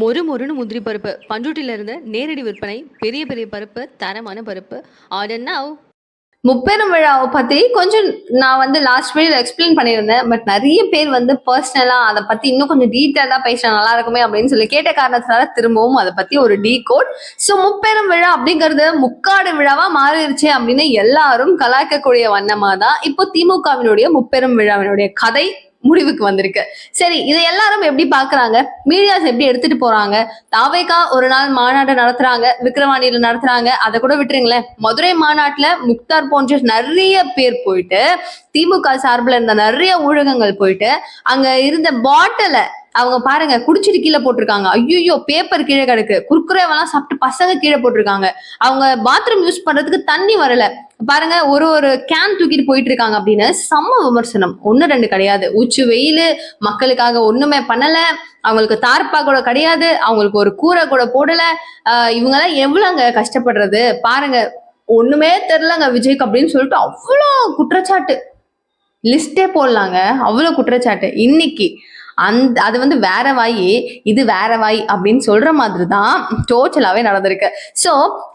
மொறு மொறுன்னு முந்திரி பருப்பு. பண்ருட்டிலிருந்து நேரடி விற்பனை பெரிய பெரிய பருப்பு தரமான பருப்பு. ஆர்டர் நவ் முப்பெரும் விழாவை பத்தி கொஞ்சம் நான் வந்து லாஸ்ட் வீடியோ எக்ஸ்பிளைன் பண்ணியிருந்தேன். பட் நிறைய பேர் வந்து பர்சனலா அதை பத்தி இன்னும் கொஞ்சம் டீட்டெயிலா பேசினா நல்லா இருக்குமே அப்படின்னு சொல்லி கேட்ட காரணத்தினால திரும்பவும் அதை பத்தி ஒரு டீ கோட் ஸோ முப்பெரும் விழா அப்படிங்கிறது முக்காடு விழாவா மாறிடுச்சு அப்படின்னு எல்லாரும் கலாய்க்கக்கூடிய வண்ணமா தான் இப்போ திமுகவினுடைய முப்பெரும் விழாவினுடைய கதை முடிவுக்கு வந்திருக்கு. சரி இதை எல்லாரும் எப்படி பாக்குறாங்க மீடியாஸ் எப்படி எடுத்துட்டு போறாங்க? தாவேகா ஒரு நாள் மாநாடு நடத்துறாங்க விக்கிரவாண்டியில நடத்துறாங்க. அதை கூட விட்டுருங்களேன். மதுரை மாநாட்டுல முக்தார் போன்ற நிறைய பேர் போயிட்டு திமுக சார்பில் இருந்த நிறைய ஊடகங்கள் போயிட்டு அங்க இருந்த பாட்டிலை அவங்க பாருங்க குடிச்சிட்டு கீழே போட்டிருக்காங்க. ஐயோ பேப்பர் கீழே கிடக்கு. குர்குரேவெல்லாம் சாப்பிட்டு பசங்க கீழே போட்டிருக்காங்க. அவங்க பாத்ரூம் யூஸ் பண்றதுக்கு தண்ணி வரல. பாருங்க ஒரு ஒரு கேன் தூக்கிட்டு போயிட்டு இருக்காங்க அப்படின்னு செம்ம விமர்சனம். ஒன்னு ரெண்டு கிடையாது. உச்சி வெயில் மக்களுக்காக ஒண்ணுமே பண்ணல அவங்களுக்கு தார்ப்பா கூட கிடையாது அவங்களுக்கு ஒரு கூரை கூட போடல. ஆஹ் இவங்கெல்லாம் எவ்வளவுங்க கஷ்டப்படுறது? பாருங்க ஒண்ணுமே தெரிலங்க விஜய்க்கு அப்படின்னு சொல்லிட்டு அவ்வளோ குற்றச்சாட்டு. லிஸ்டே போடலாங்க அவ்வளோ குற்றச்சாட்டு. இன்னைக்கு அந்த அது வந்து வேற வாய் இது வேற வாய் அப்படின்னு சொல்ற மாதிரி தான் டோட்டலாவே நடந்திருக்கு. ஸோ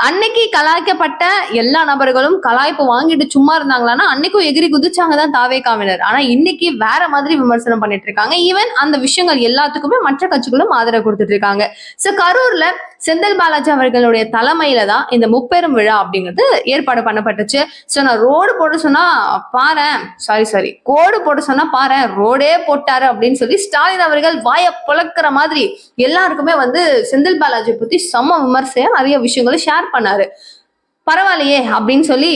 அன்னைக்கு கலாய்க்கப்பட்ட எல்லா நபர்களும் கலாய்ப்பு வாங்கிட்டு சும்மா இருந்தாங்களான்னா அன்னைக்கும் எகிரி குதிச்சாங்க தான் தாவே காவினர் ஆனா இன்னைக்கு வேற மாதிரி விமர்சனம் பண்ணிட்டு இருக்காங்க. ஈவன் அந்த விஷயங்கள் எல்லாத்துக்குமே மற்ற கட்சிகளும் ஆதரவு கொடுத்துட்டு இருக்காங்க. ஸோ கரூர்ல செந்தில் பாலாஜி அவர்களுடைய தலைமையில தான் இந்த முப்பெரும் விழா அப்படிங்கிறது ஏற்பாடு பண்ணப்பட்டுச்சு. ஸோ நான் ரோடு போட சொன்னா பாரேன் சாரி சாரி கோடு போட சொன்னா பாரேன் ரோடே போட்டாரு அப்படின்னு சொல்லி ஸ்டாலின் அவர்கள் வாயை புழக்கிற மாதிரி எல்லாருக்குமே வந்து செந்தில் பாலாஜி பத்தி செம்ம விமர்சையா நிறைய விஷயங்களை ஷேர் பண்ணாரு. பரவாயில்லையே அப்படின்னு சொல்லி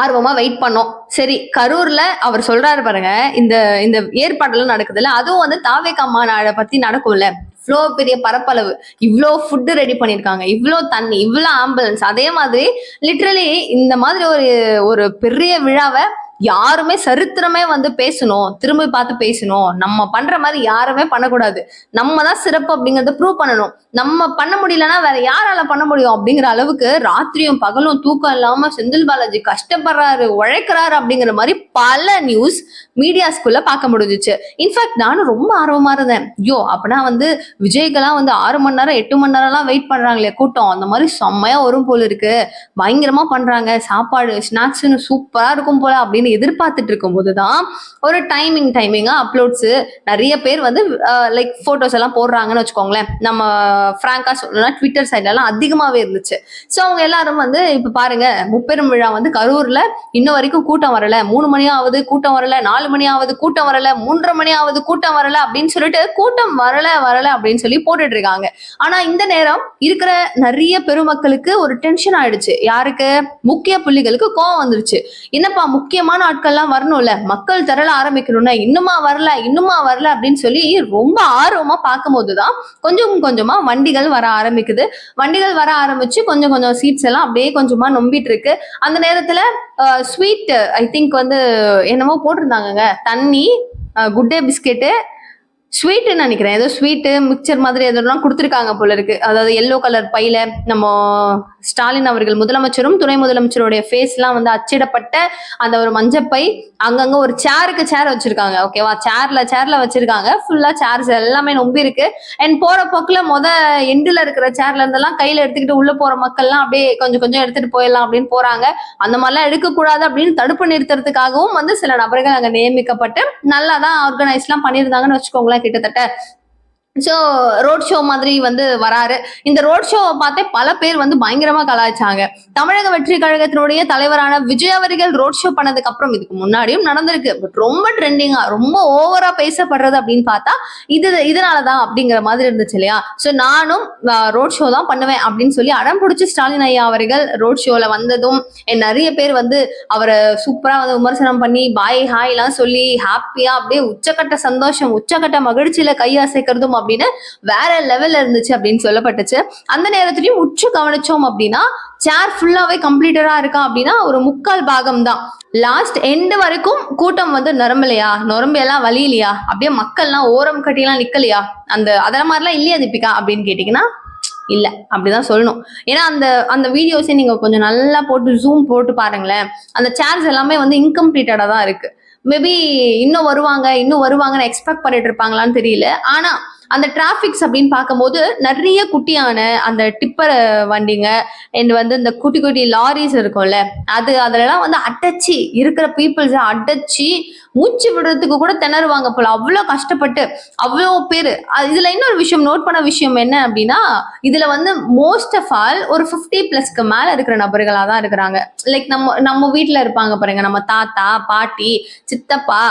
ஆர்வமா வெயிட் பண்ணோம். சரி கரூர்ல அவர் சொல்றாரு பாருங்க இந்த இந்த ஏற்பாடுலாம் நடக்குதுல்ல அதுவும் வந்து தாவேக்கா மாநாடை பத்தி நடக்கும்ல. இவ்வளோ பெரிய பரப்பளவு இவ்வளோ ஃபுட்டு ரெடி பண்ணியிருக்காங்க இவ்வளோ தண்ணி இவ்வளோ ஆம்புலன்ஸ் அதே மாதிரி லிட்ரலி இந்த மாதிரி ஒரு ஒரு பெரிய விழாவை யாருமே சரித்திரமே வந்து பேசணும் திரும்பி பார்த்து பேசணும். நம்ம பண்ற மாதிரி யாருமே பண்ணக்கூடாது. நம்ம தான் சிறப்பு அப்படிங்கறத ப்ரூவ் பண்ணணும். நம்ம பண்ண முடியலன்னா வேற யாரால பண்ண முடியும் அப்படிங்கிற அளவுக்கு ராத்திரியும் பகலும் தூக்கம் இல்லாம செந்தில் பாலாஜி கஷ்டப்படுறாரு உழைக்கிறாரு அப்படிங்கிற மாதிரி பல நியூஸ் மீடியாஸ்குள்ள பார்க்க முடிஞ்சிச்சு. இன்ஃபேக்ட் நானும் ரொம்ப ஆர்வமா இருந்தேன். ஐயோ அப்படின்னா வந்து விஜய்க்கெல்லாம் வந்து ஆறு மணி நேரம் எட்டு மணி நேரம்லாம் வெயிட் பண்றாங்களே கூட்டம். அந்த மாதிரி செம்மையா வரும் போல இருக்கு. பயங்கரமா பண்றாங்க. சாப்பாடு ஸ்நாக்ஸ்னு சூப்பரா இருக்கும் போல அப்படின்னு எதிர்பார்த்துட்டு இருக்கும் தான் ஒரு டைமிங் டைமிங்கா அப்லோட்ஸ் நிறைய பேர் வந்து லைக் போட்டோஸ் எல்லாம் போடுறாங்கன்னு வச்சுக்கோங்களேன். நம்ம ஃப்ராங்கா சொல்லணும்னா ட்விட்டர் சைட்ல எல்லாம் அதிகமாவே இருந்துச்சு. ஸோ அவங்க எல்லாரும் வந்து இப்ப பாருங்க முப்பெரும் விழா வந்து கரூர்ல இன்ன வரைக்கும் கூட்டம் வரல. மூணு மணி ஆகுது கூட்டம் வரல. நாலு மணி மணியாவது கூட்டம் வரல மூன்றரை மணி கூட்டம் வரல அப்படின்னு சொல்லிட்டு கூட்டம் வரல வரல அப்படின்னு சொல்லி போட்டுட்டு இருக்காங்க. ஆனா இந்த நேரம் இருக்கிற நிறைய பெருமக்களுக்கு ஒரு டென்ஷன் ஆயிடுச்சு. யாருக்கு? முக்கிய புள்ளிகளுக்கு கோவம் வந்துருச்சு. என்னப்பா முக்கியமான ஆட்கள்லாம் வரணும்ல? மக்கள் திரள ஆரம்பிக்கணும்னா இன்னுமா வரல இன்னுமா வரல அப்படின்னு சொல்லி ரொம்ப ஆர்வமா பார்க்கும் போதுதான் கொஞ்சம் கொஞ்சமா வண்டிகள் வர ஆரம்பிக்குது. வண்டிகள் வர ஆரம்பிச்சு கொஞ்சம் கொஞ்சம் சீட்ஸ் எல்லாம் அப்படியே கொஞ்சமா நொம்பிட்டு இருக்கு. அந்த நேரத்துல ஸ்வீட் ஐ திங்க் வந்து என்னமோ போட்டிருந்தாங்க. தண்ணி குட் டே பிஸ்கெட்டு ஸ்வீட்டுன்னு நினைக்கிறேன். ஏதோ ஸ்வீட்டு மிக்சர் மாதிரி எதுலாம் கொடுத்துருக்காங்க போல இருக்கு. அதாவது எல்லோ கலர் பையில நம்ம ஸ்டாலின் அவர்கள் முதலமைச்சரும் துணை முதலமைச்சருடைய ஃபேஸ்லாம் வந்து அச்சிடப்பட்ட அந்த ஒரு மஞ்சப்பை அங்கங்க ஒரு சேருக்கு சேர் வச்சிருக்காங்க. ஓகேவா சேர்ல சேர்ல வச்சிருக்காங்க. ஃபுல்லா சேர்ஸ் எல்லாமே நொம்பி இருக்கு. அண்ட் போற போக்குல முத எண்டுல இருக்கிற சேர்ல இருந்தெல்லாம் கையில எடுத்துக்கிட்டு உள்ள போற மக்கள்லாம் அப்படியே கொஞ்சம் கொஞ்சம் எடுத்துட்டு போயிடலாம் அப்படின்னு போறாங்க. அந்த மாதிரிலாம் எடுக்கக்கூடாது அப்படின்னு தடுப்பு நிறுத்துறதுக்காகவும் வந்து சில நபர்கள் அங்க நியமிக்கப்பட்டு நல்லா தான் ஆர்கனைஸ்லாம் பண்ணியிருந்தாங்கன்னு வச்சுக்கோங்களேன். கிட்டத்தட்ட ஸோ ரோட் ஷோ மாதிரி வந்து வராரு. இந்த ரோட் ஷோவை பார்த்தே பல பேர் வந்து பயங்கரமா கலாய்ச்சாங்க. தமிழக வெற்றி கழகத்தினுடைய தலைவரான விஜய் அவர்கள் ரோட் ஷோ பண்ணதுக்கு அப்புறம் இதுக்கு முன்னாடியும் நடந்திருக்கு. பட் ரொம்ப ட்ரெண்டிங்கா ரொம்ப ஓவரா பேசப்படுறது அப்படின்னு பார்த்தா இது இதனாலதான் அப்படிங்கிற மாதிரி இருந்துச்சு இல்லையா? ஸோ நானும் ரோட் ஷோ தான் பண்ணுவேன் அப்படின்னு சொல்லி அடம் பிடிச்சி ஸ்டாலின் ஐயா அவர்கள் ரோட் ஷோல வந்ததும் என் நிறைய பேர் வந்து அவரை சூப்பரா வந்து விமர்சனம் பண்ணி பாய் ஹாய் எல்லாம் சொல்லி ஹாப்பியா அப்படியே உச்சக்கட்ட சந்தோஷம் உச்சக்கட்ட மகிழ்ச்சியில கை அசைக்கிறதும் அப்படின்னு வேற லெவல்ல இருந்துச்சு அப்படின்னு சொல்லப்பட்டுச்சு. அந்த நேரத்துலயும் உற்று கவனிச்சோம் அப்படின்னா சேர் ஃபுல்லாவே கம்ப்ளீட்டடா இருக்கா அப்படின்னா ஒரு முக்கால் பாகம் தான் லாஸ்ட் எண்டு வரைக்கும் கூட்டம் வந்து நிரம்பலையா? நொரம்பையெல்லாம் எல்லாம் இல்லையா அப்படியே மக்கள்லாம் ஓரம் கட்டிலாம் நிக்கலையா? அந்த அதெல்லாம் மாதிரிலாம் இல்லையா தீபிகா அப்படின்னு கேட்டீங்கன்னா இல்ல. அப்படிதான் சொல்லணும். ஏன்னா அந்த அந்த வீடியோஸே நீங்க கொஞ்சம் நல்லா போட்டு ஜூம் போட்டு பாருங்களேன். அந்த சேர்ஸ் எல்லாமே வந்து இன்கம்ப்ளீட்டடா தான் இருக்கு. மேபி இன்னும் வருவாங்க இன்னும் வருவாங்கன்னு எக்ஸ்பெக்ட் பண்ணிட்டு இருப்பாங்களான்னு தெரியல. ஆனா அந்த டிராபிக்ஸ் அப்படின்னு பார்க்கும்போது நிறைய குட்டியான அந்த டிப்பர் வண்டிங்க அண்ட் வந்து இந்த குட்டி குட்டி லாரிஸ் இருக்கும்ல அது அதுலலாம் வந்து அடைச்சி இருக்கிற பீப்புள்ஸை அடைச்சி மூச்சு விடுறதுக்கு கூட திணறுவாங்க போல. அவ்வளோ கஷ்டப்பட்டு அவ்வளோ பேர். இதுல இன்னொரு விஷயம் நோட் பண்ண விஷயம் என்ன அப்படின்னா இதுல வந்து மோஸ்ட் ஆஃப் ஆல் ஒரு ஃபிஃப்டி பிளஸ்க்கு மேல இருக்கிற நபர்களாக தான் இருக்கிறாங்க. லைக் நம்ம நம்ம வீட்டில் இருப்பாங்க பாருங்க நம்ம தாத்தா பாட்டி சித்தப்பா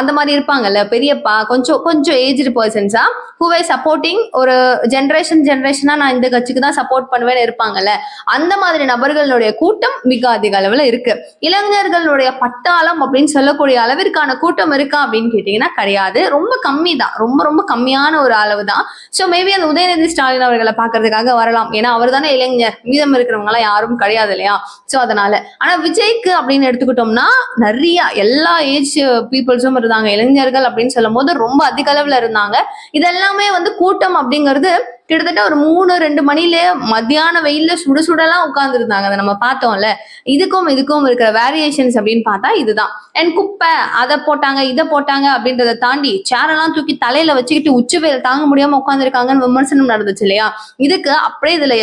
அந்த மாதிரி இருப்பாங்கல்ல பெரியப்பா கொஞ்சம் கொஞ்சம் ஏஜ்டு பர்சன்ஸா ஹூவே சப்போர்ட்டிங் ஒரு ஜென்ரேஷன் ஜென்ரேஷனா நான் இந்த கட்சிக்கு தான் சப்போர்ட் பண்ணுவேன்னு இருப்பாங்கல்ல அந்த மாதிரி நபர்களுடைய கூட்டம் மிக அதிக அளவுல இருக்கு. இளைஞர்களுடைய பட்டாளம் அப்படின்னு சொல்லக்கூடிய அளவிற்கான கூட்டம் இருக்கா அப்படின்னு கேட்டீங்கன்னா கிடையாது. ரொம்ப கம்மி தான் ரொம்ப ரொம்ப கம்மியான ஒரு அளவு தான் ஸோ மேபி அந்த உதயநிதி ஸ்டாலின் அவர்களை பார்க்கறதுக்காக வரலாம். ஏன்னா அவர் தானே இளைஞர். மீதம் இருக்கிறவங்க எல்லாம் யாரும் கிடையாது இல்லையா? ஸோ அதனால. ஆனா விஜய்க்கு அப்படின்னு எடுத்துக்கிட்டோம்னா நிறைய எல்லா ஏஜ் பீப்புள்ஸும் இருந்தாங்க. இளைஞர்கள் அப்படின்னு சொல்லும் போது ரொம்ப அதிக அளவுல இருந்தாங்க. இதெல்லாம் வந்து கூட்டம் அப்படிங்கிறது கிட்டத்தட்ட ஒரு மூணு ரெண்டு மணில மத்தியான வெயில்ல சுட சுடலாம் உட்கார்ந்துருந்தாங்க. அதை நம்ம பார்த்தோம்ல. இதுக்கும் இதுக்கும் இருக்கிற வேரியேஷன்ஸ் அப்படின்னு பார்த்தா இதுதான். அண்ட் குப்பை அதை போட்டாங்க இதை போட்டாங்க அப்படின்றத தாண்டி சேரெல்லாம் தூக்கி தலையில வச்சுக்கிட்டு உச்சி வெயில் தாங்க முடியாம உட்காந்துருக்காங்கன்னு விமர்சனம் நடந்துச்சு இல்லையா? இதுக்கு அப்படியே இதுல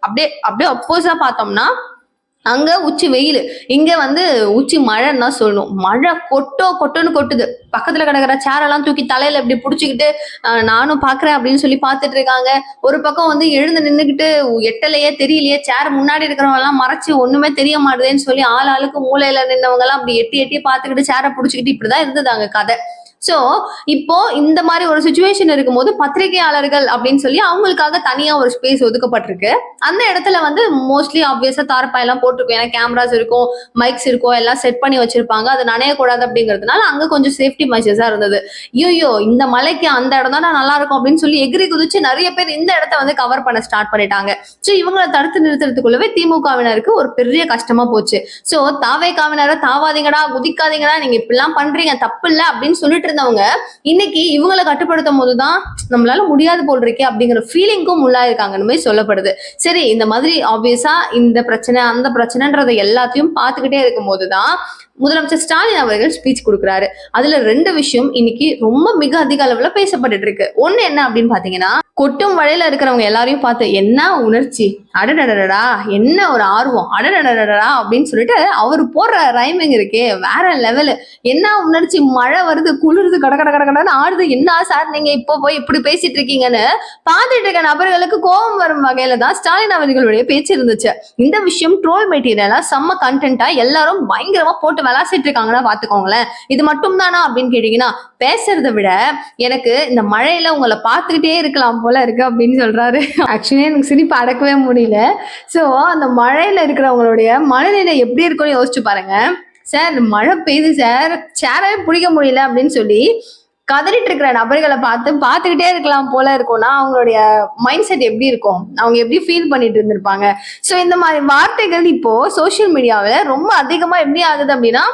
அப்படியே அப்படியே அப்போஸா பார்த்தோம்னா அங்க உச்சி வெயில். இங்க வந்து உச்சி மழைன்னு தான் சொல்லணும். மழை கொட்டோ கொட்டோன்னு கொட்டுது. பக்கத்துல கிடக்குற சேரெல்லாம் தூக்கி தலையில இப்படி புடிச்சுக்கிட்டு நானும் பாக்குறேன் அப்படின்னு சொல்லி பாத்துட்டு இருக்காங்க. ஒரு பக்கம் வந்து எழுந்து நின்னுக்கிட்டு எட்டலையே தெரியலையே சேர் முன்னாடி இருக்கிறவங்க எல்லாம் மறைச்சு ஒண்ணுமே தெரிய மாட்டுதேன்னு சொல்லி ஆள் ஆளுக்கு மூலையில நின்னவங்க எல்லாம் அப்படி எட்டி எட்டி பார்த்துக்கிட்டு சேரை புடிச்சுக்கிட்டு இப்படிதான் இருந்தது அங்க கதை. சோ இப்போ இந்த மாதிரி ஒரு சுச்சுவேஷன் இருக்கும்போது பத்திரிகையாளர்கள் அப்படின்னு சொல்லி அவங்களுக்காக தனியா ஒரு ஸ்பேஸ் ஒதுக்கப்பட்டிருக்கு. அந்த இடத்துல வந்து மோஸ்ட்லி ஆப்வியஸா தாரப்பாய் எல்லாம் போட்டிருக்கும். ஏன்னா கேமராஸ் இருக்கும் மைக்ஸ் இருக்கும் எல்லாம் செட் பண்ணி வச்சிருப்பாங்க. அது நனையக்கூடாது அப்படிங்கிறதுனால அங்க கொஞ்சம் சேஃப்டி மெஷர்ஸா இருந்தது. ஐயோ இந்த மலைக்கு அந்த இடம் தான் நல்லா இருக்கும் அப்படின்னு சொல்லி எகிரி குதிச்சு நிறைய பேர் இந்த இடத்த வந்து கவர் பண்ண ஸ்டார்ட் பண்ணிட்டாங்க. ஸோ இவங்களை தடுத்து நிறுத்துறதுக்குள்ளவே திமுகவினருக்கு ஒரு பெரிய கஷ்டமா போச்சு. ஸோ தாவே காவினரை தாவாதீங்கடா குதிக்காதீங்கடா நீங்க இப்படிலாம் பண்றீங்க தப்பு இல்லை அப்படின்னு சொல்லிட்டு இருந்தவங்க இன்னைக்கு இவங்களை கட்டுப்படுத்தும் போதுதான் நம்மளால முடியாது போல் இருக்கே அப்படிங்கிற ஃபீலிங்க்கும் உள்ளாயிருக்காங்கன்னு மாதிரி சொல்லப்படுது. சரி இந்த மாதிரி ஆப்வியஸா இந்த பிரச்சனை அந்த பிரச்சனைன்றதை எல்லாத்தையும் பார்த்துக்கிட்டே இருக்கும் போதுதான் முதலமைச்சர் ஸ்டாலின் அவர்கள் ஸ்பீச் கொடுக்குறாரு. அதுல ரெண்டு விஷயம் இன்னைக்கு ரொம்ப மிக அதிக அளவுல பேசப்பட்டுட்டு இருக்கு. ஒண்ணு என்ன அப்படின்னு பாத்தீங்கன்னா கொட்டும் வழியில இருக்கிறவங்க எல்லாரையும் பார்த்து என்ன உணர்ச்சி? அடடடடா என்ன ஒரு ஆர்வம்? அடடடடடா அப்படின்னு சொல்லிட்டு அவர் போடுற ரைமிங் இருக்கே வேற லெவலு என்ன உணர்ச்சி? மழை வருது குளிருது கட கட கட கடன்னு ஆடுது. என்ன சார் நீங்க இப்போ போய் இப்படி பேசிட்டு இருக்கீங்கன்னு பார்த்துட்டு இருக்க நபர்களுக்கு கோபம் வரும் வகையில தான் ஸ்டாலின் அவர்களுடைய பேச்சு இருந்துச்சு. இந்த விஷயம் ட்ரோல் மெட்டீரியலா செம்ம கண்டென்ட்டா எல்லாரும் பயங்கரமா போட்டு விளாசிட்டு இருக்காங்கன்னா பாத்துக்கோங்களேன் இது மட்டும் தானா அப்படின்னு கேட்டீங்கன்னா பேசுறதை விட எனக்கு இந்த மழையில உங்களை பார்த்துக்கிட்டே இருக்கலாம் போல இருக்கு அப்படின்னு சொல்றாரு. ஆக்சுவலி எனக்கு சிரிப்பு அடக்கவே முடியல. ஸோ அந்த மழையில இருக்கிறவங்களுடைய மனநிலை எப்படி இருக்கும்னு யோசிச்சு பாருங்க. சார் மழை பெய்யுது சார் சேரவே பிடிக்க முடியல அப்படின்னு சொல்லி கதறிட்டு இருக்கிற நபர்களை பார்த்து பார்த்துக்கிட்டே இருக்கலாம் போல இருக்கும்னா அவங்களுடைய மைண்ட் செட் எப்படி இருக்கும்? அவங்க எப்படி ஃபீல் பண்ணிட்டு இருந்திருப்பாங்க? ஸோ இந்த மாதிரி வார்த்தைகள் இப்போ சோஷியல் மீடியாவில் ரொம்ப அதிகமாக எப்படி ஆகுது அப்படின்னா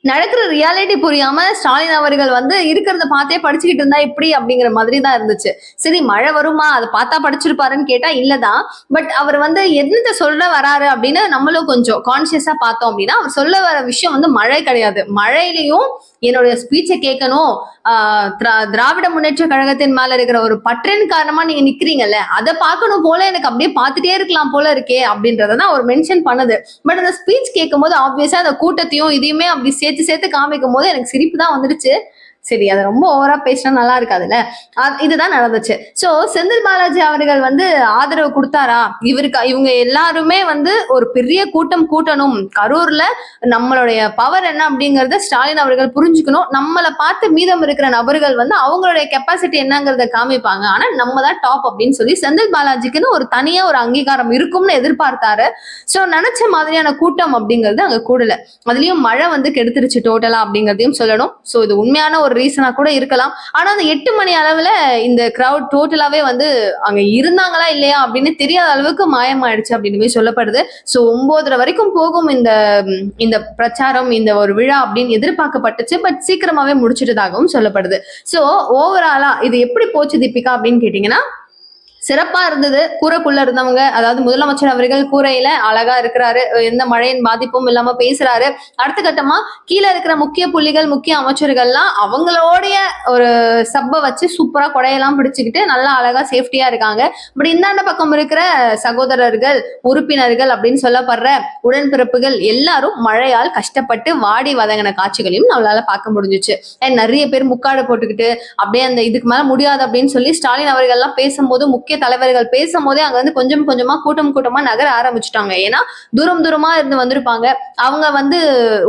நடக்கிற ரியாலிட்டி புரியாம ஸ்டாலின் அவர்கள் வந்து இருக்கிறத பார்த்தே படிச்சுக்கிட்டு இருந்தா எப்படி அப்படிங்கிற மாதிரி தான் இருந்துச்சு. சரி மழை வருமா? அதை பார்த்தா படிச்சிருப்பாருன்னு கேட்டா இல்லதான் பட் அவர் வந்து என்னத்தை சொல்ல வராரு அப்படின்னு நம்மளும் கொஞ்சம் கான்சியஸா பார்த்தோம் அப்படின்னா அவர் சொல்ல வர விஷயம் வந்து மழை கிடையாது. மழையிலையும் என்னுடைய ஸ்பீச்சை கேட்கணும். திரா- திராவிட முன்னேற்ற கழகத்தின் மேல இருக்கிற ஒரு பற்றின் காரணமா நீங்க நிக்கிறீங்கல்ல அதை பார்க்கணும் போல எனக்கு அப்படியே பார்த்துட்டே இருக்கலாம் போல இருக்கே அப்படின்றத தான் அவர் மென்ஷன் பண்ணுது. பட் அந்த ஸ்பீச் கேட்கும் போது ஆப்வியஸா அந்த கூட்டத்தையும் இதையுமே அப்படி சேர்த்து சேர்த்து காமிக்கும் போது எனக்கு சிரிப்பு தான் வந்துடுச்சு. சரி அதை ரொம்ப ஓவரா பேசினா நல்லா இருக்காதுல்ல? அது- இதுதான் நடந்துச்சு. சோ செந்தில் பாலாஜி அவர்கள் வந்து ஆதரவு கொடுத்தாரா? இவருக்கு இவங்க எல்லாருமே வந்து ஒரு பெரிய கூட்டம் கூட்டணும். கரூர்ல நம்மளுடைய பவர் என்ன அப்படிங்கறத ஸ்டாலின் அவர்கள் புரிஞ்சுக்கணும். நம்மளை பார்த்து மீதம் இருக்கிற நபர்கள் வந்து அவங்களுடைய கெப்பாசிட்டி என்னங்கிறத காமிப்பாங்க. ஆனா நம்ம தான் டாப் அப்படின்னு சொல்லி செந்தில் பாலாஜிக்குன்னு ஒரு தனியா ஒரு அங்கீகாரம் இருக்கும்னு எதிர்பார்த்தாரு. சோ நினைச்ச மாதிரியான கூட்டம் அப்படிங்கிறது அங்க கூடல. அதுலயும் மழை வந்து கெடுத்துருச்சு டோட்டலா அப்படிங்கறதையும் சொல்லணும். சோ இது உண்மையான ஒரு ரீசனா கூட இருக்கலாம். ஆனா அந்த எட்டு மணி அளவுல இந்த கிரவுட் டோட்டலாவே வந்து அங்க இருந்தாங்களா இல்லையா அப்படின்னு தெரியாத அளவுக்கு மாயமாயிடுச்சு அப்படின்னு சொல்லப்படுது. சோ ஒன்பதரை வரைக்கும் போகும் இந்த இந்த பிரச்சாரம் இந்த ஒரு விழா அப்படின்னு எதிர்பார்க்கப்பட்டுச்சு. பட் சீக்கிரமாவே முடிச்சிட்டதாகவும் சொல்லப்படுது. சோ ஓவராலா இது எப்படி போச்சு தீபிகா அப்படின்னு கேட்டீங்கன்னா சிறப்பா இருந்தது. கூரைக்குள்ள இருந்தவங்க அதாவது முதலமைச்சர் அவர்கள் கூரையில அழகா இருக்கிறாரு. எந்த மழையின் பாதிப்பும் இல்லாம பேசுறாரு. அடுத்த கட்டமா கீழே இருக்கிற முக்கிய புள்ளிகள் முக்கிய அமைச்சர்கள்லாம் அவங்களோடைய ஒரு சப்பை வச்சு சூப்பரா கொடையெல்லாம் பிடிச்சுக்கிட்டு நல்லா அழகா சேஃப்டியா இருக்காங்க. பட் இந்தாண்ட பக்கம் இருக்கிற சகோதரர்கள் உறுப்பினர்கள் அப்படின்னு சொல்லப்படுற உடன்பிறப்புகள் எல்லாரும் மழையால் கஷ்டப்பட்டு வாடி வதங்கின காட்சிகளையும் நம்மளால பார்க்க முடிஞ்சிச்சு. நிறைய பேர் முக்காடு போட்டுக்கிட்டு அப்படியே அந்த இதுக்கு மேல முடியாது அப்படின்னு சொல்லி ஸ்டாலின் அவர்கள்லாம் பேசும்போது முக்கிய தலைவர்கள் பேசும்போதே அங்க வந்து கொஞ்சம் கொஞ்சமா கூட்டம் கூட்டமா நகர ஆரம்பிச்சுட்டாங்க. ஏன்னா தூரம் தூரமா இருந்து வந்திருப்பாங்க. அவங்க வந்து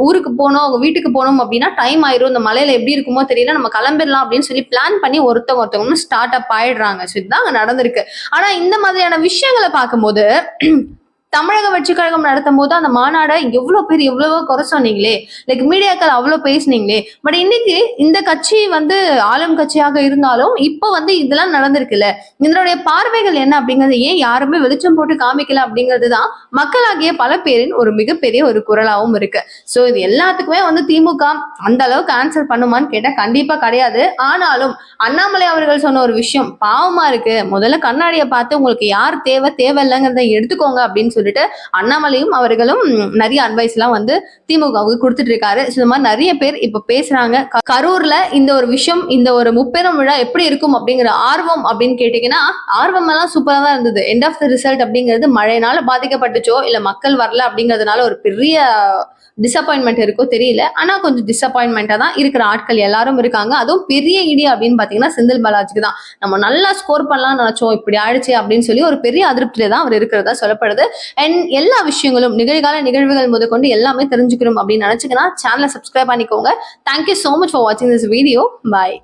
ஊருக்கு போனோம் அவங்க வீட்டுக்கு போனோம் அப்படின்னா டைம் ஆயிரும். இந்த மலையில எப்படி இருக்குமோ தெரியல. நம்ம கிளம்பிடலாம் அப்படின்னு சொல்லி பிளான் பண்ணி ஒருத்தவங்க ஒருத்தவங்க ஸ்டார்ட் அப் ஆயிடுறாங்க. ஸோ இதுதான் அங்க நடந்திருக்கு. ஆனா இந்த மாதிரியான விஷயங்களை பார்க்கும்போது தமிழக வெற்றி கழகம் நடத்தும் போது அந்த மாநாடை எவ்வளவு பேர் எவ்வளவோ குறை சொன்னீங்களே. லைக் மீடியாக்கள் அவ்வளவு பேசுனீங்களே. பட் இன்னைக்கு இந்த கட்சி வந்து ஆளும் கட்சியாக இருந்தாலும் இப்போ வந்து இதெல்லாம் நடந்திருக்குல்ல. இதனுடைய பார்வைகள் என்ன அப்படிங்கறது ஏன் யாருமே வெளிச்சம் போட்டு காமிக்கல அப்படிங்கிறது தான் மக்களாகிய பல பேரின் ஒரு மிகப்பெரிய ஒரு குரலாகவும் இருக்கு. ஸோ இது எல்லாத்துக்குமே வந்து திமுக அந்த அளவுக்கு ஆன்சர் பண்ணுமான்னு கேட்டா கண்டிப்பா கிடையாது. ஆனாலும் அண்ணாமலை அவர்கள் சொன்ன ஒரு விஷயம் பாவமா இருக்கு. முதல்ல கண்ணாடியை பார்த்து உங்களுக்கு யார் தேவை தேவை இல்லைங்கிறத எடுத்துக்கோங்க அப்படின்னு சொல்லிட்டு அண்ணாமலையும் அவர்களும் நிறைய அட்வைஸ் எல்லாம் வந்து திமுகவுக்கு கொடுத்துட்டு இருக்காரு. ஸோ இந்த மாதிரி நிறைய பேர் இப்ப பேசுறாங்க. கரூர்ல இந்த ஒரு விஷயம் இந்த ஒரு முப்பெரும் விழா எப்படி இருக்கும் அப்படிங்கிற ஆர்வம் அப்படின்னு கேட்டீங்கன்னா ஆர்வம் எல்லாம் சூப்பரா தான் இருந்தது. எண்ட் ஆஃப் த ரிசல்ட் அப்படிங்கிறது மழையினால பாதிக்கப்பட்டுச்சோ இல்ல மக்கள் வரல அப்படிங்கிறதுனால ஒரு பெரிய டிசப்பாயின்மெண்ட் இருக்கோ தெரியல. ஆனா கொஞ்சம் டிசப்பாயின்மெண்டா தான் இருக்கிற ஆட்கள் எல்லாரும் இருக்காங்க. அதுவும் பெரிய இடி அப்படின்னு பாத்தீங்கன்னா செந்தில் பாலாஜிக்கு தான். நம்ம நல்லா ஸ்கோர் பண்ணலாம்னு நினைச்சோம் இப்படி ஆயிடுச்சு அப்படின்னு சொல்லி ஒரு பெரிய அதிருப்தியில தான் அவர் இருக்கிறதா சொல்லப்படுது. அண்ட் எல்லா விஷயங்களும் நிகழ்கால நிகழ்வுகள் முதற்கொண்டு எல்லாமே தெரிஞ்சுக்கணும் அப்படின்னு நினைச்சுக்கன்னா சேனலை சப்ஸ்கிரைப் பண்ணிக்கோங்க. Thank you so much for வாட்சிங் திஸ் வீடியோ பாய்